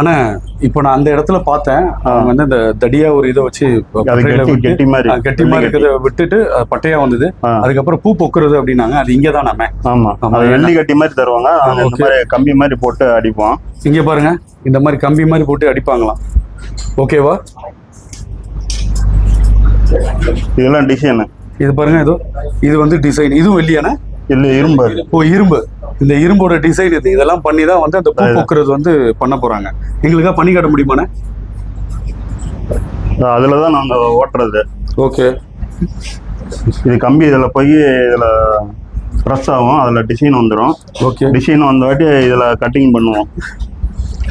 ஆனா இப்போ நான் அந்த இடத்துல பார்த்தேன். அவங்க வந்து இந்த தடியா ஒரு இதை வச்சு கெட்டி மாதிரி. கெட்டி மாதிரி இருக்கிறத விட்டுட்டு பட்டையா வந்தது. அதுக்கப்புறம் பூ பொக்குறது அப்படின்னாங்க. அது இங்கே தான் நம்ம. ஆமா. ஆமா. அது வெள்ளி கட்டி மாதிரி தருவாங்க. கம்பி மாதிரி போட்டு அடிப்போம். இங்க பாருங்க. இந்த மாதிரி கம்பி மாதிரி போட்டு அடிப்பாங்களாம். ஓகேவா? இதெல்லாம் டிசைனு இது பாருங்க இதோ. இது வந்து டிசைன் இதுவும் வெள்ளியானே? இல்ல இரும்பு. ஓ இரும்பு. இந்த இரும்போட டிசைன் இது. இதெல்லாம் பண்ணி தான் வந்து அந்த பூ பொக்குறது வந்து பண்ண போறாங்க. எங்களுக்கா பண்ணி காட்ட முடியுமாண்ணே? அதுல தான் நாங்க ஓட்டுறது. ஓகே. இது கம்பி இதுல போய் இதுல ப்ரெஸ் ஆகும். அதுல டிசைன் வந்துடும் ஓகே. டிசைன் வந்த வாட்டி இதுல கட்டிங் பண்ணுவோம்.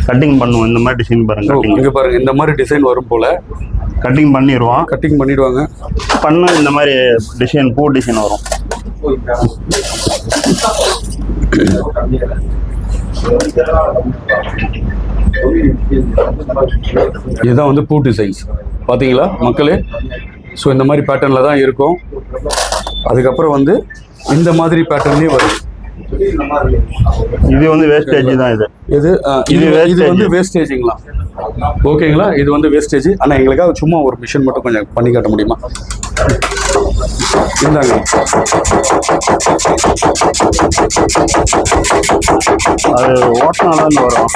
கட்டிங் பண்ணுவோம். இந்த மாதிரி டிசைன் பாருங்க இங்க பாருங்க இந்த மாதிரி டிசைன் வரும் போல. கட்டிங் பண்ணிடுவோம். கட்டிங் பண்ணிடுவாங்க. பண்ணா இந்த மாதிரி டிசைன் பூ டிசைன் வரும். இதுதான் வந்து பூ டிசைன்ஸ் பாத்தீங்களா மக்களே? ஸோ இந்த மாதிரி பேட்டர்னில் தான் இருக்கும். அதுக்கப்புறம் வந்து இந்த மாதிரி பேட்டர்ன்லேயே வரும். இது வந்து வேஸ்டேஜ் தான் இது. இது இது இது வந்து. வேஸ்டேஜுங்களா ஓகேங்களா? இது வந்து வேஸ்டேஜ் ஆனால் எங்களுக்காக சும்மா ஒரு மிஷின் மட்டும் கொஞ்சம் பண்ணி காட்ட முடியுமா? இந்தாங்க. அது ஓட்டினால தான் வரும்.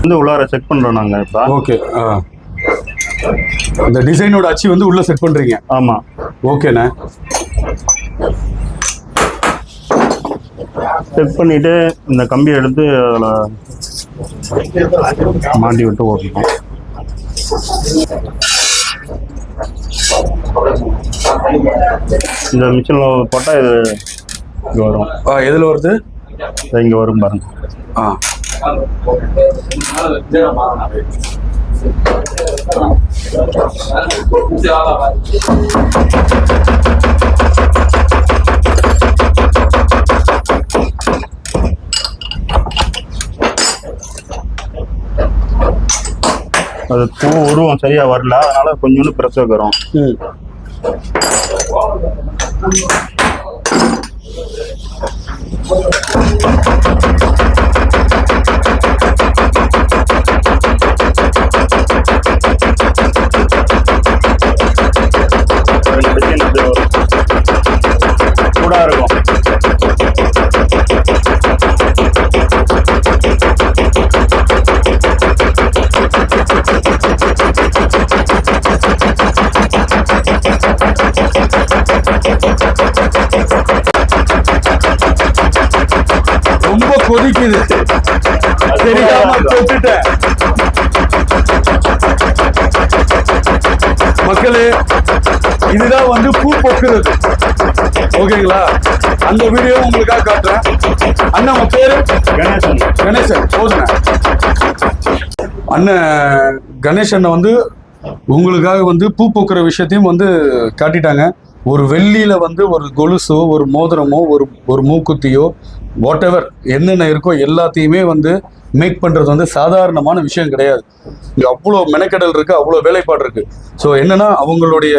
வந்து உள்ளார செக் பண்றோம் நாங்க இப்ப. ஓகே ஆ. இந்த டிசைனோட அச்சு வந்து உள்ள செட் பண்றீங்க. ஆமா. ஓகேண்ணே செக் பண்ணிட்டு இந்த கம்பியை எடுத்து அதுல மாட்டி விட்டு ஓட்டணும் இந்த மிஷின்ல போட்டா இது இங்க வரும். ஆ எதில் வருது? இங்க வரும் பாருங்க. ஆ. அது பூ உருவம் சரியா வரல அதனால கொஞ்சோண்டு பிரச்சனை வரும் Thank you design அப்படியே வரும். சூடா இருக்கும் ரொம்ப கொதிக்குது தெரியாம தொட்டுட்டேன். மக்களே இதுதான் வந்து பூ பொக்குறது. ஓகேங்களா? அந்த வீடியோ உங்களுக்காக காட்டுறேன். அண்ணன் உங்க பேரு? கணேசன். கணேசன். போதுங்க. அண்ணன் கணேசன் வந்து உங்களுக்காக வந்து பூ பூக்கிற விஷயத்தையும் வந்து காட்டிட்டாங்க. ஒரு வெள்ளியில் வந்து ஒரு கொலுசோ ஒரு மோதிரமோ ஒரு ஒரு மூக்குத்தியோ வாட் எவர் என்னென்ன இருக்கோ எல்லாத்தையுமே வந்து மேக் பண்ணுறது வந்து சாதாரணமான விஷயம் கிடையாது. இங்கே அவ்வளோ மெனக்கெடல் இருக்குது அவ்வளோ வேலைப்பாடு இருக்குது ஸோ என்னன்னா அவங்களுடைய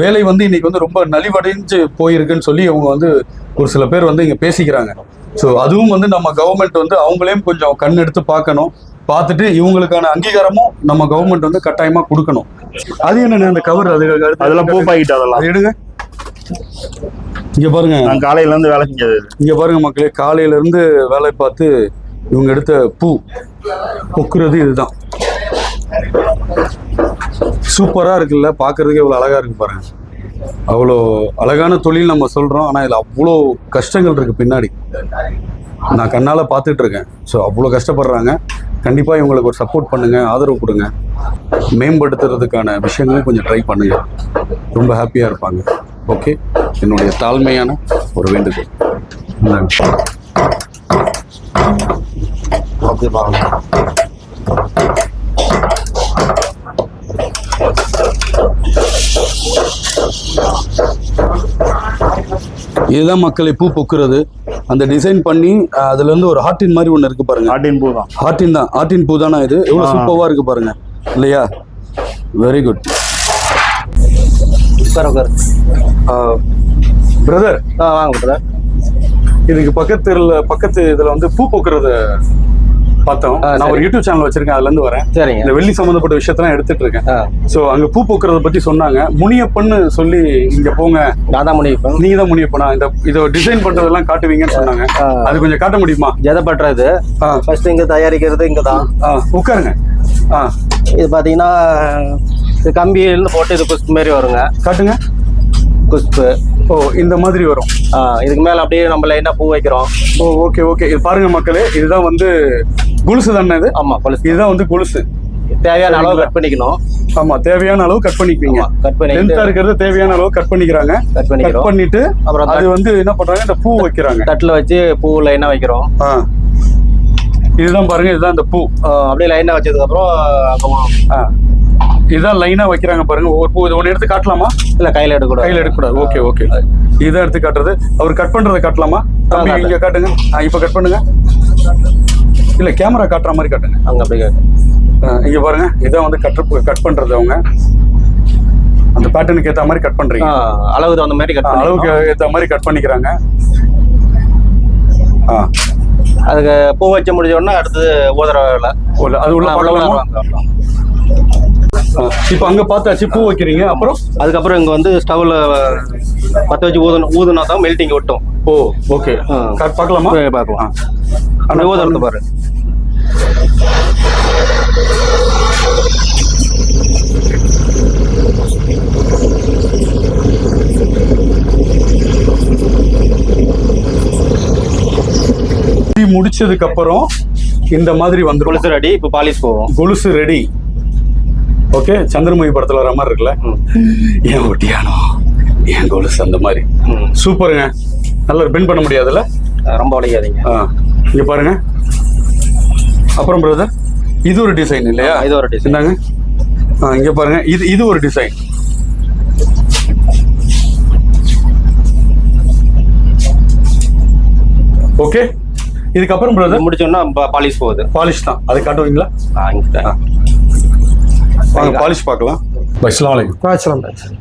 வேலை வந்து இன்றைக்கி வந்து ரொம்ப நலிவடைஞ்சு போயிருக்குன்னு சொல்லி அவங்க வந்து ஒரு சில பேர் வந்து இங்கே பேசிக்கிறாங்க. ஸோ அதுவும் வந்து நம்ம கவர்மெண்ட் வந்து அவங்களையும் கொஞ்சம் கண் எடுத்து பார்க்கணும். பார்த்துட்டு இவங்களுக்கான அங்கீகாரமும் நம்ம கவர்மெண்ட் வந்து கட்டாயமா கொடுக்கணும். அது என்னண்ணே அந்த கவர் அது அதெல்லாம் பூ அதெல்லாம். அது எடுங்க. இங்க பாருங்க. நான் காலையில இருந்து வேலை செஞ்சது. இங்க பாருங்க மக்களே காலையில இருந்து வேலை பார்த்து இவங்க எடுத்த பூ பொக்குறது இதுதான். சூப்பரா இருக்குல்ல பார்க்கிறதுக்கே இவ்வளவு அழகா இருக்கு பாருங்க. அவ்வளோ அழகான தொழில் நம்ம சொல்றோம் ஆனா இதுல அவ்வளோ கஷ்டங்கள் இருக்கு பின்னாடி. நான் கண்ணால பார்த்துட்டு இருக்கேன் ஸோ அவ்வளோ கஷ்டப்படுறாங்க. கண்டிப்பா இவங்களுக்கு ஒரு சப்போர்ட் பண்ணுங்க ஆதரவு கொடுங்க. மேம்படுத்துறதுக்கான விஷயங்களையும் கொஞ்சம் ட்ரை பண்ணுங்க. ரொம்ப ஹாப்பியா இருப்பாங்க. ஓகே என்னுடைய தாழ்மையான ஒரு வேண்டுகோள். நன்றி. இதுதான் மக்களை பூ பொக்குறது. அந்த டிசைன் பண்ணி அதுல இருந்து ஒரு ஹார்டின் மாதிரி ஒன்று இருக்கு பாருங்க. ஆட்டின் பூ தான். ஹார்டின் தான். ஹார்டின் பூ தானே இது? எவ்வளோ. சூப்பராக இருக்கு பாருங்க. இல்லையா? வெரி குட் உட்கார பிரதர் ஆ வாங்க பிரதர் இதுக்கு பக்கத்துல பக்கத்து இதுல வந்து பூ பூக்குறத பார்த்தோம். நான் ஒரு. யூடியூப் சேனல் வச்சிருக்கேன் அதுல இருந்து வரேன். சரிங்க. இந்த வெள்ளி சம்பந்தப்பட்ட விஷயத்தெல்லாம் எடுத்துட்டு இருக்கேன் சோ அங்க பூ பூக்குறத பத்தி சொன்னாங்க. முனியப்பன்னு சொல்லி இங்க போங்க. நான் தான் முடிப்பேன் நீங்க தான் முனியப்பனா? இந்த இதை டிசைன் பண்றதெல்லாம் காட்டுவீங்கன்னு சொன்னாங்க. அது கொஞ்சம் காட்ட முடியுமா? ஜதை பட்டுறது ஆ. ஃபர்ஸ்ட் இங்க தயாரிக்கிறது இங்க தான் உட்காருங்க. இது பாத்தீங்கன்னா கம்பியிலிருந்து போட்டு இது குஸ்ப் மாதிரி வருங்க. காட்டுங்க. குஸ்பு. ஓ இந்த மாதிரி வரும். இதுக்கு மேல அப்படியே நம்ம லைனா பூ வைக்கிறோம். ஓ ஓகே ஓகே இது பாருங்க மக்களே இதுதான் வந்து கொலுசு தானே இது? ஆமா கொலுசு. இதுதான் வந்து கொலுசு. தேவையான அளவு கட் பண்ணிக்கணும். ஆமா தேவையான அளவு கட் பண்ணிக்குவீங்க கட் பண்ணிட்டு லென்த்தா இருக்கிறது தேவையான அளவு கட் பண்ணிக்கிறாங்க. கட் கட் பண்ணிக்கிறோம். பண்ணிட்டு அப்புறம் அது வந்து என்ன பண்றாங்க? இந்த பூ வைக்கிறாங்க. தட்டுல வச்சு பூ லைனா வைக்கிறோம். இதுதான் பாருங்க இதுதான் இந்த பூ. அப்படியே லைனா வச்சதுக்கு அப்புறம் அப்புறம், ஆ இதுதான் லைனா வைக்கிறாங்க பாருங்க. ஒவ்வொரு பூ இது ஒன்று எடுத்து காட்டலாமா? இல்ல கையில எடுக்கக்கூடாது. கையில எடுக்கக்கூடாது. ஓகே ஓகே இதான் எடுத்து காட்டுறது. அவர் கட் பண்றதை காட்டலாமா? தம்பி. இங்க காட்டுங்க. ஆ இப்போ கட் பண்ணுங்க. இல்ல கேமரா காட்டுற மாதிரி காட்டுங்க. அங்க அப்படியே இங்க பாருங்க. இதான் வந்து கட் கட் பண்றது அவங்க. அந்த பேட்டர்னுக்கு ஏத்த மாதிரி கட் பண்றீங்க. ஆ, அளவுக்கு தகுந்த மாதிரி கட் அளவுக்கு ஏத்த மாதிரி கட் பண்ணிக்கிறாங்க. ஆ. அதுக்கு பூ வச்சு முடிஞ்ச உடனே அடுத்தது ஊதுற வேலை. அது உள்ள அவ்வளவு இப்போ அங்க பார்த்தாச்சு பூ வைக்கிறீங்க. அப்புறம்? அதுக்கப்புறம் இங்க வந்து ஸ்டவ்ல பத்த வச்சு ஊதணும் ஊதுனா தான் மெல்டிங் ஒட்டும் ஓ ஓகே. பார்க்கலாமா? பார்க்கலாம். ஆனா அந்த ஊதுறது பாரு முடிச்சதுக்கு அப்புறம் இந்த மாதிரி வந்துரும். கொலுசு ரெடி இப்போ பாலிஷ் போவோம். கொலுசு ரெடி ஓகே சந்திரமுகி படத்துல வர மாதிரி இருக்குல்ல. ஏன் ஒட்டியானோ? ஏன் கொலுசு அந்த மாதிரி. சூப்பருங்க. நல்லா பெண்ட் பண்ண முடியாதுல்ல? ரொம்ப உடைக்காதீங்க ஆ இங்க பாருங்க. அப்புறம் பிரதர் இது ஒரு டிசைன் இல்லையா? இது ஒரு டிசைன் இந்தாங்க. ஆ இங்க பாருங்க. இது இது ஒரு டிசைன் ஓகே. இதுக்கப்புறம் பிரதர் முடிச்சோம்னா பாலிஷ் போகுது. பாலிஷ் தான். அதை காட்டுவீங்களா? ஆ, இங்க பாலிஷ் பார்க்கலாம்.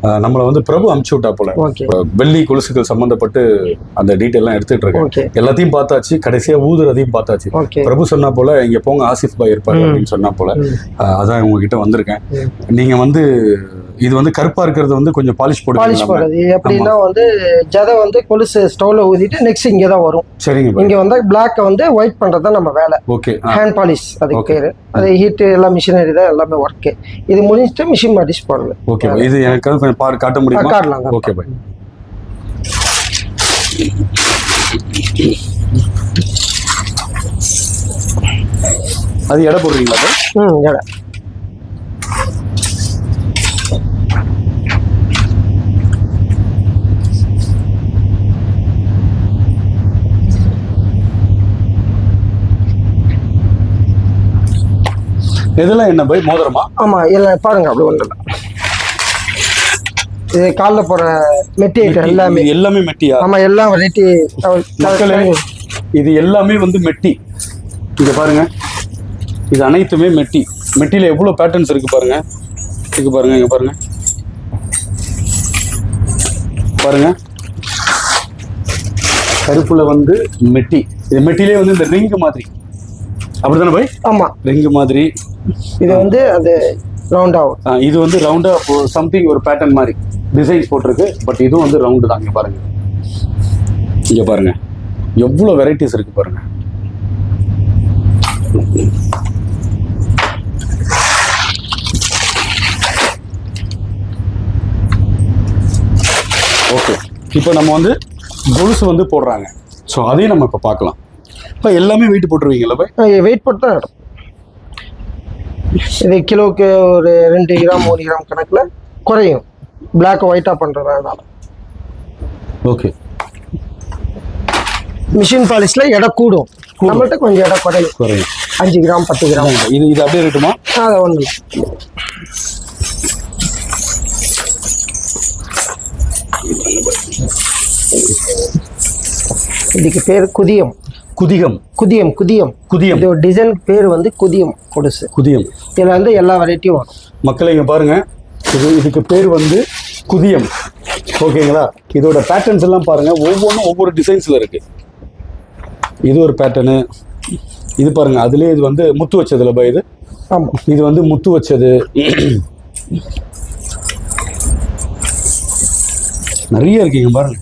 நம்மள வந்து பிரபு அமுச்சு விட்டா போல. வெள்ளி கொலுசுகள் சம்பந்தப்பட்டு அந்த டீட்டெயிலாம் எடுத்துட்டு இருக்கேன். எல்லாத்தையும் பார்த்தாச்சு. கடைசியா ஊதுறதையும் பார்த்தாச்சு. பிரபு சொன்னா போல இங்க போங்க ஆசிஃப் பாய் இருப்பாரு. அப்படின்னு சொன்னா போல. அதான் உங்ககிட்ட வந்திருக்கேன். நீங்க வந்து இது வந்து கருப்பா இருக்கிறது வந்து கொஞ்சம் பாலிஷ் பாலிஷ் போடுவீங்க போடுறது. எப்படின்னா வந்து ஜதை வந்து கொலுசு ஸ்டவ்ல ஊதிட்டு நெக்ஸ்ட் இங்கே தான் வரும். சரிங்க. இங்க வந்து பிளாக்கை வந்து ஒயிட் பண்றது தான் நம்ம வேலை. ஓகே ஹேண்ட் பாலிஷ் அதுக்கு. பேரு. அது ஹீட் எல்லாம் மிஷினரி தான் எல்லாமே ஒர்க்கு இது முடிஞ்சிட்டு மிஷின் பாலிஷ் போடுறது ஓகே இது எனக்கு கொஞ்சம் பாரு காட்ட முடியுமா? காட்டலாம் ஓகே பாய் அது எடை போடுறீங்களா? ம் எடை. இதெல்லாம் என்ன பை மோதிரமா? ஆமா இல்லை பாருங்க அப்படி ஒன்றும் இது காலில் போற மெட்டீரியல் எல்லாமே. எல்லாமே மெட்டியா? ஆமா எல்லாம் வெரைட்டி இது எல்லாமே வந்து மெட்டி. இங்க பாருங்க. இது அனைத்துமே மெட்டி. மெட்டியில எவ்வளவு பேட்டர்ன்ஸ் இருக்கு பாருங்க. இங்க பாருங்க இங்க பாருங்க. பாருங்க. கருப்புல வந்து மெட்டி. இது மெட்டிலே வந்து இந்த ரிங் மாதிரி. அப்படிதானே பாய்? ஆமா. ரிங் மாதிரி. இது வந்து அது ரவுண்ட் ஆகும். இது வந்து ரவுண்டா சம்திங் ஒரு பேட்டர்ன் மாதிரி. டிசைன்ஸ் போட்டிருக்கு பட் இதுவும் வந்து ரவுண்டு தான். இங்க பாருங்க. இங்க பாருங்க. எவ்வளவு வெரைட்டிஸ் இருக்கு பாருங்க. ஓகே இப்போ நம்ம வந்து கொலுசு வந்து போடுறாங்க. ஸோ அதையும் நம்ம இப்போ பார்க்கலாம். இப்போ எல்லாமே வெயிட் போட்டுருவீங்கல்ல பை? வெயிட் போட்டு தான் இது கிலோவுக்கு ஒரு ரெண்டு கிராம் மூணு கிராம் கணக்கில் குறையும். பிளாக் ஒயிட்டாக பண்ணுறதுனால ஓகே மிஷின் பாலிஷில் எடை கூடும். நம்மள்ட்ட கொஞ்சம் எடை குறையும். குறையும். அஞ்சு கிராம் பத்து கிராம். இது இது அப்படியே இருக்கட்டுமா? அதை ஒன்றும் இதுக்கு பேர் குதியம். குதிகம். குதியம் குதியம். குதியம். இது டிசைன் பேர் வந்து குதியம் கொடுசு. குதியம். இதில் வந்து எல்லா வெரைட்டியும் வரும். மக்களை இங்க பாருங்க. இது இதுக்கு பேர் வந்து குதியம். ஓகேங்களா? இதோட பேட்டர்ன்ஸ் எல்லாம் பாருங்க. ஒவ்வொன்றும் ஒவ்வொரு டிசைன்ஸ்ல இருக்கு. இது ஒரு பேட்டர்னு இது பாருங்க. அதுலேயே இது வந்து முத்து வச்சதுல பா இது. ஆமா. இது வந்து முத்து வச்சது. நிறைய இருக்குங்க பாருங்க.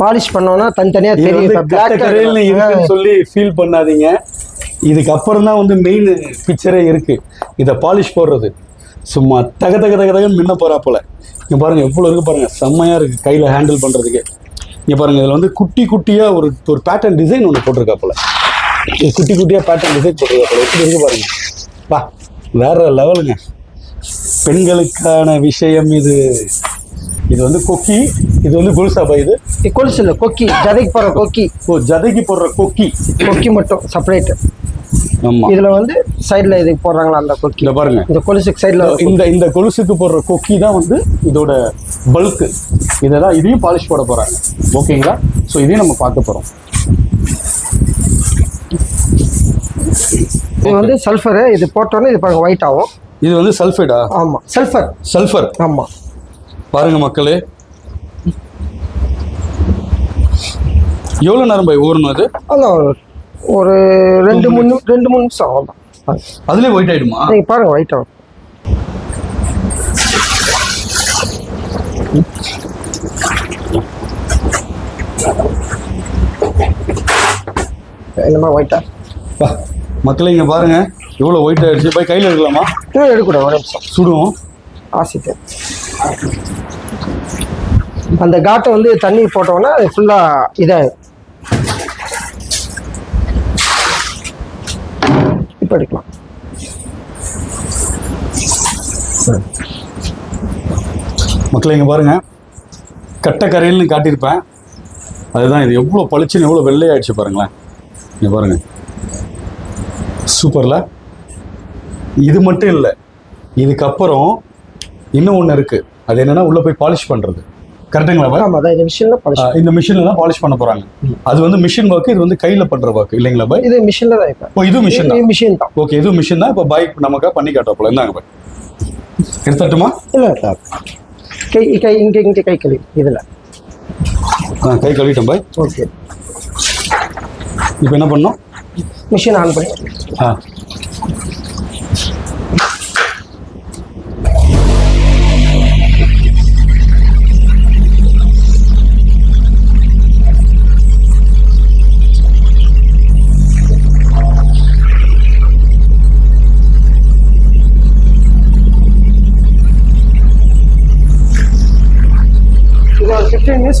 பாலிஷ் பண்ணோம்னா தனித்தனியா தெரியும். color. இருக்குன்னு சொல்லி ஃபீல் பண்ணாதீங்க. இதுக்கு அப்புறம் தான் வந்து மெயின் பிக்சரே இருக்கு. இதை பாலிஷ் போடுறது. சும்மா தக தக தக தகன்னு மின்ன போறா போல. இங்க பாருங்க எவ்வளவு இருக்கு பாருங்க. செம்மையா இருக்கு கையில ஹேண்டில் பண்றதுக்கு. இங்க பாருங்க இதுல வந்து குட்டி குட்டியா ஒரு ஒரு பேட்டர்ன் டிசைன் ஒன்று போட்டிருக்கா போல. இது குட்டி குட்டியா பேட்டர்ன் டிசைன் போட்டிருக்கா போல. எப்படி இருக்கு பாருங்க. வா வேற லெவலுங்க பெண்களுக்கான விஷயம் இது. இது வந்து கொக்கி இது வந்து குல்சாபா இது. கொலுசு இல்ல கொக்கி ஜதைக்கு போற கொக்கி. ஓ ஜதைக்கு போடுற கொக்கி. கொக்கி மட்டும் செப்பரேட் ஆமா. இதுல வந்து சைடுல இதுக்கு போடுறாங்களா அந்த கொக்கி? இங்க பாருங்க. இந்த கொலுசுக்கு சைடுல இந்த இந்த கொலுசுக்கு போடுற கொக்கி தான் வந்து இதோட பல்க்கு இதெல்லாம் இதையும் பாலிஷ் போட போறாங்க. ஓகேங்களா ஸோ இதையும் நம்ம பார்க்க போறோம். இது வந்து சல்ஃபர் இது போட்டோன்னே இது பாருங்க ஒயிட் ஆகும். இது வந்து சல்ஃபைடா ஆமா. சல்ஃபர் சல்ஃபர் ஆமா. பாருங்க மக்களே. எவ்வளோ நேரம் போய் ஊறணும் அது? அதான் ஒரு- ரெண்டு மூணு ரெண்டு மூணு நிமிஷம் அவ்வளோதான் அதுலேயே ஒயிட் ஆயிடுமா? நீங்க பாருங்க ஒயிட் ஆகும். என்னமா ஒயிட்டா மக்களே இங்க பாருங்க. எவ்வளோ ஒயிட் ஆயிடுச்சு. போய் கையில் எடுக்கலாமா? எடுக்கூடாது ஒரு நிமிஷம். சுடுவோம். ஆசிட்டு அந்த காட்டை வந்து தண்ணி போட்டோம்னா அது ஃபுல்லாக இதாகும் இப்போ எடுக்கலாம். மக்களை இங்கே பாருங்க. கட்டக்கரையில்னு காட்டியிருப்பேன். அதுதான் இது. எவ்வளோ பளிச்சுன்னு எவ்வளோ வெள்ளையாயிடுச்சு பாருங்களேன். இங்கே பாருங்கள் சூப்பரில். இது மட்டும் இல்லை. இதுக்கப்புறம் இன்னும் ஒன்று இருக்கு. அது என்னன்னா உள்ள போய் பாலிஷ் பண்றது. கரெக்டுங்களா இந்த மிஷினில் இந்த மிஷின்ல தான் பாலிஷ் பண்ண போறாங்க. அது வந்து மிஷின் ஒர்க் இது வந்து கையில பண்ற ஒர்க் இல்லைங்களா பாய்? இது மிஷினில் தான் இப்போ. இது மிஷின் தான். மிஷின் தான். ஓகே இது மிஷின் தான். இப்போ பைக் நமக்கா பண்ணி காட்ட போல இந்தாங்க பாய். எடுத்துட்டுமா இல்லை கை கை இங்கே இங்கே கை கழுவி. இதில். கை கழுவிட்டேன் பாய். ஓகே. இப்போ என்ன பண்ணோம் மிஷின் ஆன் பண்ணி. ஆ.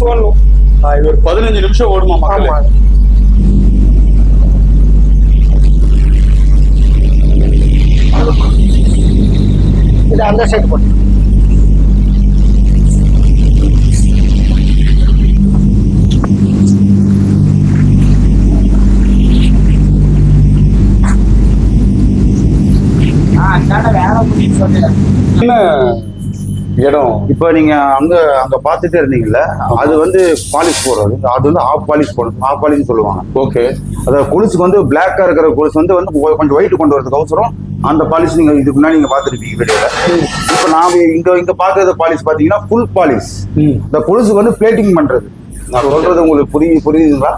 ஓடணும் ஆ, இது ஒரு பதினஞ்சு நிமிஷம் ஓடுமா மக்களே? இது அந்த சைடு போட்டு என்ன? இடம். இப்போ நீங்க அங்க அங்க பார்த்துட்டே இருந்தீங்கல்ல அது வந்து பாலிஷ் போடுறது அது வந்து ஆஃப் பாலிஷ் போடணும் ஆஃப் பாலிஷ் சொல்லுவாங்க. ஓகே. அதாவது கொலுசுக்கு வந்து பிளாக்கா இருக்கிற கொலுசு வந்து வந்து கொஞ்சம் ஒயிட் கொண்டு வரதுக்கு அவசரம். அந்த பாலிஷ் நீங்க இதுக்கு முன்னாடி நீங்க பார்த்துருப்பீங்க வீடியோல. இப்போ நான் இங்க இங்க பார்க்கறது பாலிஷ் பாத்தீங்கன்னா ஃபுல் பாலிஷ் இந்த கொலுசுக்கு வந்து பிளேட்டிங் பண்றது. நான் சொல்றது உங்களுக்கு புரியுது புரியுதுங்களா?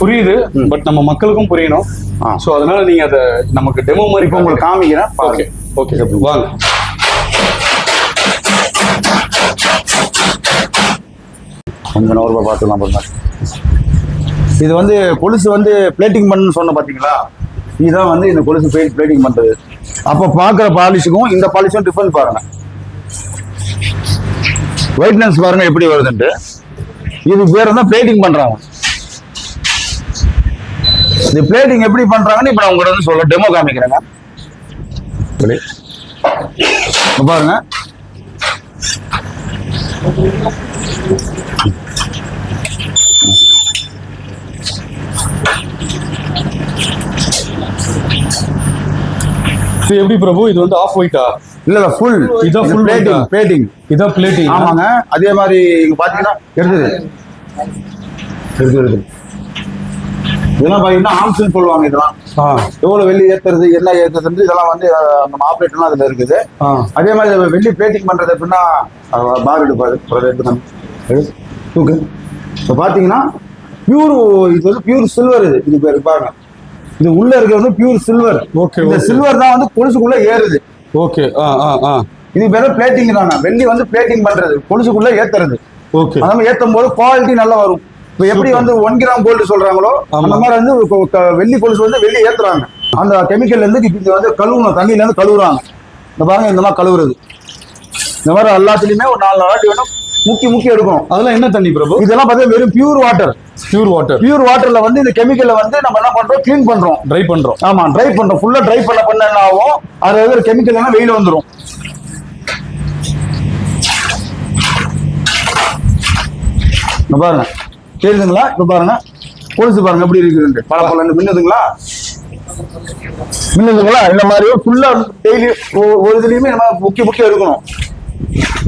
புரியுது பட் நம்ம மக்களுக்கும் புரியணும். ஸோ அதனால நீங்க அதை நமக்கு டெமோ மாதிரி இப்போ உங்களுக்கு காமிக்கிறேன். ஓகே ஓகே வாங்க. கொஞ்சம் நோர்வை பார்த்துக்கலாம் பாருங்க இது வந்து கொலுசு வந்து பிளேட்டிங் பண்ணு சொன்ன பார்த்தீங்களா இதுதான் வந்து இந்த கொலுசு பிளேட்டிங் பண்ணுறது அப்போ பார்க்குற பாலிஷுக்கும் இந்த பாலிஷும் டிஃபரன்ஸ் பாருங்க. ஒயிட்னஸ் பாருங்க எப்படி வருதுன்ட்டு. இது பேர் தான் பிளேட்டிங் பண்றாங்க? இந்த பிளேட்டிங் எப்படி பண்றாங்கன்னு இப்போ நான் உங்கள்கிட்ட வந்து சொல்ல டெமோ காமிக்கிறேங்க. பாருங்க. இது எப்படி பிரபு? இது வந்து ஆஃப் ஒயிட்டா இல்ல இல்ல ஃபுல் இதான் full பிளேட்டிங்? பிளேட்டிங் இதான் பிளேட்டிங் ஆமாங்க. அதே மாதிரி இங்க பாத்தீங்கன்னா எடுத்தது எடுத்து எடுத்து இதெல்லாம் பாத்தீங்கன்னா ஆம்ஸ்னு சொல்லுவாங்க இதெல்லாம். எவ்வளவு வெள்ளி ஏத்துறது என்ன ஏத்துறது இதெல்லாம் வந்து நம்ம ஆப்ரேட்டர்லாம் அதுல இருக்குது. அதே மாதிரி வெள்ளி பிளேட்டிங் பண்றது எப்படின்னா பார் எடுப்பாரு. இப்போ பாத்தீங்கன்னா பியூர் இது வந்து பியூர் சில்வர் இது. இது பேர் பாருங்க. இது உள்ள இருக்கிறது வந்து பியூர் சில்வர் ஓகே இந்த சில்வர் தான் வந்து கொலுசுக்குள்ள ஏறுது. ஓகே ஆ ஆ ஆ. இது பேர் பிளேட்டிங் தாங்க வெள்ளி வந்து பிளேட்டிங் பண்றது. கொலுசுக்குள்ள ஏத்துறது. ஓகே மாதிரி ஏத்தும் போது குவாலிட்டி நல்லா வரும். இப்போ எப்படி. வந்து ஒன் கிராம் கோல்டு சொல்றாங்களோ. அந்த மாதிரி வந்து வெள்ளி கொலுசு வந்து வெள்ளி ஏத்துறாங்க. அந்த கெமிக்கல்ல இருந்து இது வந்து கழுவணும். தண்ணியில இருந்து கழுவுறாங்க. இந்த பாருங்க இந்த மாதிரி கழுவுறது. இந்த மாதிரி எல்லாத்துலயுமே ஒரு நாலு வாட்டி வேணும். முக்கி முக்கி எடுக்கணும். அதெல்லாம் என்ன தண்ணி பிரபு? இதெல்லாம் பார்த்தீங்கன்னா வெறும் pure water pure water pure வாட்டர்ல வந்து இந்த கெமிக்கல்ல வந்து நம்ம என்ன பண்றோம்? க்ளீன் பண்றோம். ட்ரை பண்றோம். ஆமா ட்ரை பண்றோம். ஃபுல்லா ட்ரை பண்ண பண்ண என்ன ஆகும்? அதுல இருக்கிற கெமிக்கல் எல்லாம் வெளியில வந்துரும். இங்க பாருங்க. தெரியுதுங்களா இப்ப பாருங்க. கொலுசு பாருங்க எப்படி இருக்குதுன்ட்டு பல பல மின்னுதுங்களா? மின்னுதுங்களா? இந்த மாதிரி ஃபுல்லா டெய்லி ஒரு இதுலயுமே நம்ம முக்கிய முக்கியம் இருக்கணும்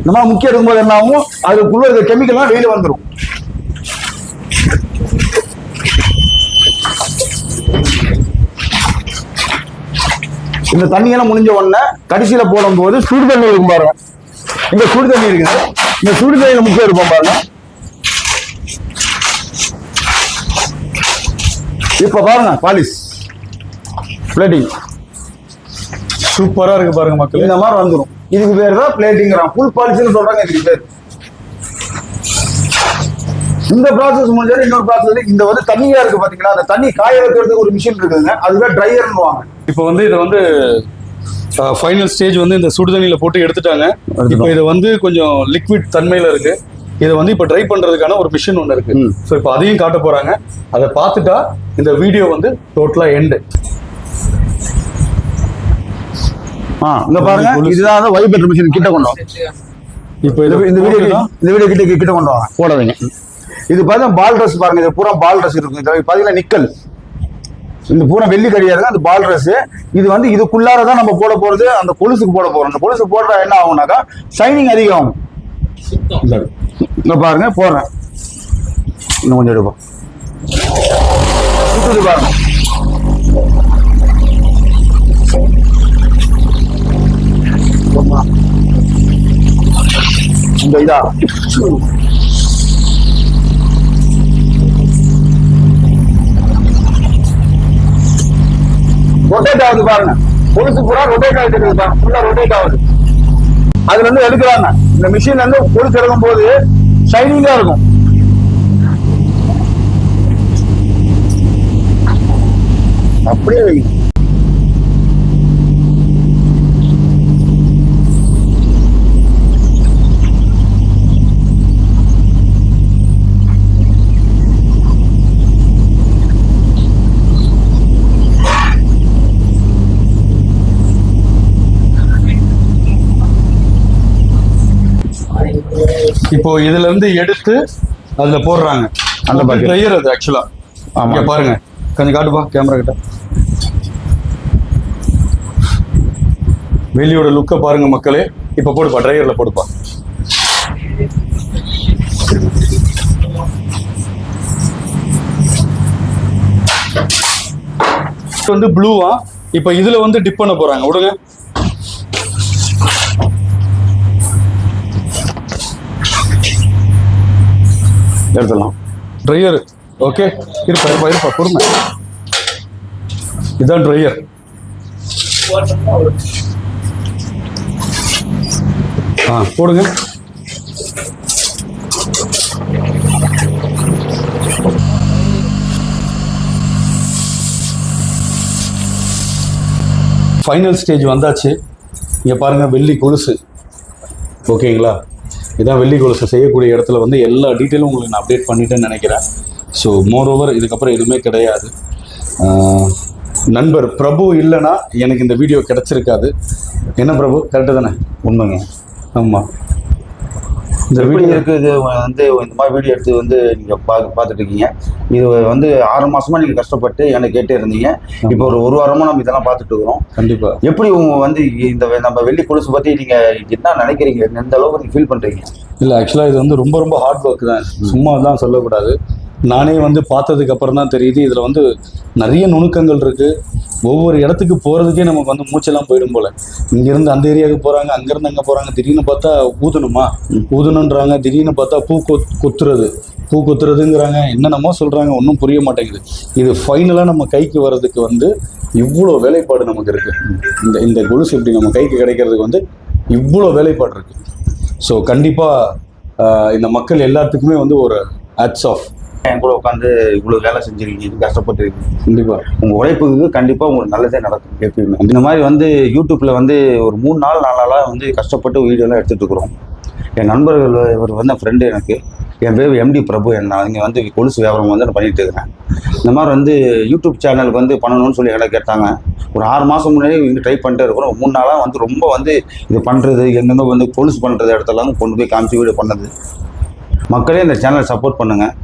மாதிரி முக்கியம் இருக்கும்போது என்ன ஆகும்? அதுக்குள்ள இருக்க கெமிக்கல்லாம் வெளியில வந்துரும். இந்த தண்ணியெல்லாம் முடிஞ்ச உடனே கடைசியில போடும்போது சுடு தண்ணி இருக்கும் பாருங்க. இந்த சுடு தண்ணி இருக்குது. இந்த சுடு தண்ணியில முக்கியம் இருக்கும் பாருங்க. இப்ப பாருங்க பாலிஷ் பிளேட்டிங் சூப்பரா இருக்கு பாருங்க மக்களே. இந்த மாதிரி வந்துரும். இதுக்கு பேர் தான் பிளேட்டிங்கிறான் ஃபுல் பாலிஷ்னு சொல்றாங்க இதுக்கு பேர். இந்த ப்ராசஸ் முடிஞ்சாலும் இன்னொரு ப்ராசஸ் இந்த வந்து தண்ணியா இருக்கு பாத்தீங்களா? அந்த தண்ணி காய வைக்கிறதுக்கு ஒரு மிஷின் இருக்குதுங்க. அதுவே ட்ரையர்னு வாங்க. இப்போ வந்து இதை வந்து ஃபைனல் ஸ்டேஜ் வந்து இந்த சுடுதண்ணியில போட்டு எடுத்துட்டாங்க. இப்போ இது வந்து கொஞ்சம் லிக்விட் தன்மையில இருக்கு. இதை வந்து இப்போ ட்ரை பண்றதுக்கான ஒரு மிஷின் ஒன்று இருக்கு. ஸோ இப்போ அதையும் காட்ட போறாங்க. அதை பார்த்துட்டா இந்த வீடியோ வந்து டோட்டலா எண்டு ஆ இங்க பாருங்க. இதுதான் வைப்ரேட்டர் மிஷின் கிட்ட கொண்டு வாங்க இப்போ இந்த இது இந்த வீடியோ இந்த வீடியோ கிட்ட கிட்ட கொண்டு வாங்க போடாதீங்க. இது பார்த்தா பால் ட்ரெஸ் பாருங்க. இது பூரா பால் ட்ரெஸ் இருக்கும். இது பாத்தீங்கன்னா நிக்கல். இந்த பூரா வெள்ளி கிடையாது அந்த பால் ட்ரெஸ் இது வந்து இதுக்குள்ளார தான் நம்ம போட போறது. அந்த கொலுசுக்கு போட போறோம். அந்த கொலுசு போடுறா என்ன ஆகும்னாக்கா ஷைனிங் அதிகம். ஆகும் இங்க பாருங்க போடுறேன். இன்னும் கொஞ்சம் எடுப்போம். பாருங்க. இந்த இதா ரொட்டேட் ஆகுது பாருங்க. கொலுசு பூரா ரொட்டேட் ஆகிட்டு இருக்குது பாருங்க. ஃபுல்லா ரொட்டேட் ஆகுது. அதுல இருந்து எடுக்கிறாங்க. இந்த மிஷின்ல இருந்து கொலுசு எடுக்கும் போது ஷைனிங்கா இருக்கும். அப்படியே வைங்க. இப்போ இதுல இருந்து எடுத்து அதுல போடுறாங்க. அந்த. ட்ரையர் அது ஆக்சுவலா. இங்க பாருங்க. கொஞ்சம் காட்டுப்பா கேமரா கிட்ட. வெளியோட லுக்கை பாருங்க மக்களே. இப்போ போடுப்பா ட்ரையர்ல போடுப்பா. வந்து ப்ளூவா இப்போ இதுல வந்து டிப் பண்ண போறாங்க. விடுங்க. எடுத்துடலாம். ட்ரையர் ஓகே இருப்பா இருப்பா இருப்பா பொறுமை. இதுதான் ட்ரையர் ஆ போடுங்க. ஃபைனல் ஸ்டேஜ் வந்தாச்சு. இங்கே பாருங்க வெள்ளி கொலுசு. ஓகேங்களா இதான் வெள்ளி கொலுசு செய்யக்கூடிய இடத்துல வந்து எல்லா டீட்டெயிலும் உங்களுக்கு நான் அப்டேட் பண்ணிட்டேன்னு நினைக்கிறேன். ஸோ மோர் ஓவர் இதுக்கப்புறம் எதுவுமே கிடையாது. நண்பர் பிரபு இல்லைன்னா எனக்கு இந்த வீடியோ கிடச்சிருக்காது. என்ன பிரபு? கரெக்டு தானே? உண்மைங்க. ஆமாம் இந்த வீடியோ இருக்கு இது வந்து இந்த மாதிரி வீடியோ எடுத்து வந்து நீங்க பா- பார்த்துட்டு இருக்கீங்க இது வந்து ஆறு மாசமா நீங்க கஷ்டப்பட்டு எனக்கு கேட்டே இருந்தீங்க. இப்போ ஒரு ஒரு வாரமா நம்ம இதெல்லாம் பார்த்துட்டு இருக்கிறோம். கண்டிப்பாக எப்படி உங்க வந்து இந்த நம்ம வெள்ளி கொலுசு பத்தி நீங்க என்ன நினைக்கிறீங்க? எந்த அளவுக்கு நீங்க ஃபீல் பண்றீங்க? இல்லை ஆக்சுவலாக இது வந்து ரொம்ப ரொம்ப ஹார்ட் ஒர்க் தான். சும்மா தான் சொல்லக்கூடாது. நானே வந்து பார்த்ததுக்கு அப்புறம் தான் தெரியுது. இதில் வந்து நிறைய நுணுக்கங்கள் இருக்குது ஒவ்வொரு இடத்துக்கு போகிறதுக்கே நமக்கு வந்து மூச்செல்லாம் போயிடும் போல. இங்கேருந்து அந்த ஏரியாவுக்கு போகிறாங்க அங்கேருந்து அங்கே போகிறாங்க திடீர்னு பார்த்தா ஊதணுமா? ஊதணுன்றாங்க திடீர்னு பார்த்தா பூ கொத் கொத்துறது. பூ கொத்துறதுங்கிறாங்க. என்னென்னமோ சொல்கிறாங்க ஒன்றும் புரிய மாட்டேங்குது. இது ஃபைனலாக நம்ம கைக்கு வர்றதுக்கு வந்து இவ்வளோ வேலைப்பாடு நமக்கு இருக்குது இந்த இந்த கொலுசு இப்படி நம்ம கைக்கு கிடைக்கிறதுக்கு வந்து இவ்வளோ வேலைப்பாடு இருக்குது ஸோ கண்டிப்பாக இந்த மக்கள் எல்லாத்துக்குமே வந்து ஒரு ஆட்ஸ் ஆஃப் என் கூட உட்காந்து இவ்வளவு வேலை செஞ்சிருக்கீங்க கஷ்டப்பட்டுருக்கீங்க. கண்டிப்பாக உங்க உழைப்புக்கு கண்டிப்பா உங்களுக்கு நல்லதே நடக்கும். எப்பயுமே. இந்த மாதிரி வந்து யூடியூப்ல வந்து ஒரு மூணு நாள் நாலு நாளா வந்து கஷ்டப்பட்டு வீடியோலாம் எடுத்துட்டு இருக்கிறோம். என் நண்பர்கள் இவர் வந்து ஃப்ரெண்டு எனக்கு. என் பேர் எம்டி பிரபு. என் நான் இங்கே வந்து கொலுசு வியாபாரம் வந்து நான் பண்ணிட்டு இருக்கிறேன். இந்த மாதிரி வந்து யூடியூப் சேனலுக்கு வந்து பண்ணணும்னு சொல்லி எங்களை கேட்டாங்க. ஒரு ஆறு மாதம் முன்னாடி இங்கே ட்ரை பண்ணிட்டு இருக்கிறோம். மூணு நாளாக வந்து ரொம்ப வந்து இது பண்ணுறது எங்கெங்க வந்து கொலுசு பண்ணுறது இடத்தெல்லாம் கொண்டு போய் காமிச்சு வீடியோ பண்ணது. மக்களே இந்த சேனலை சப்போர்ட் பண்ணுங்கள்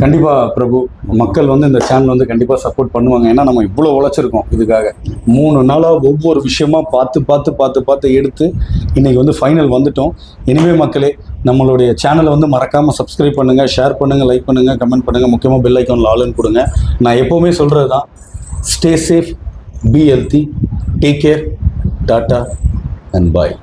கண்டிப்பாக பிரபு மக்கள் வந்து இந்த சேனல் வந்து கண்டிப்பாக சப்போர்ட் பண்ணுவாங்க. ஏன்னா நம்ம இவ்வளோ உழைச்சிருக்கோம் இதுக்காக. மூணு நாளாக ஒவ்வொரு விஷயமா பார்த்து பார்த்து பார்த்து பார்த்து எடுத்து இன்றைக்கி வந்து ஃபைனல் வந்துட்டோம். இனிமே மக்களே நம்மளுடைய சேனலை வந்து மறக்காமல் சப்ஸ்கிரைப் பண்ணுங்கள் ஷேர் பண்ணுங்கள் லைக் பண்ணுங்கள் கமெண்ட் பண்ணுங்கள் முக்கியமாக பெல் ஐக்கானில் ஆளுன்னு கொடுங்க. நான் எப்போவுமே சொல்கிறது தான் stay safe be healthy take care ta ta and bye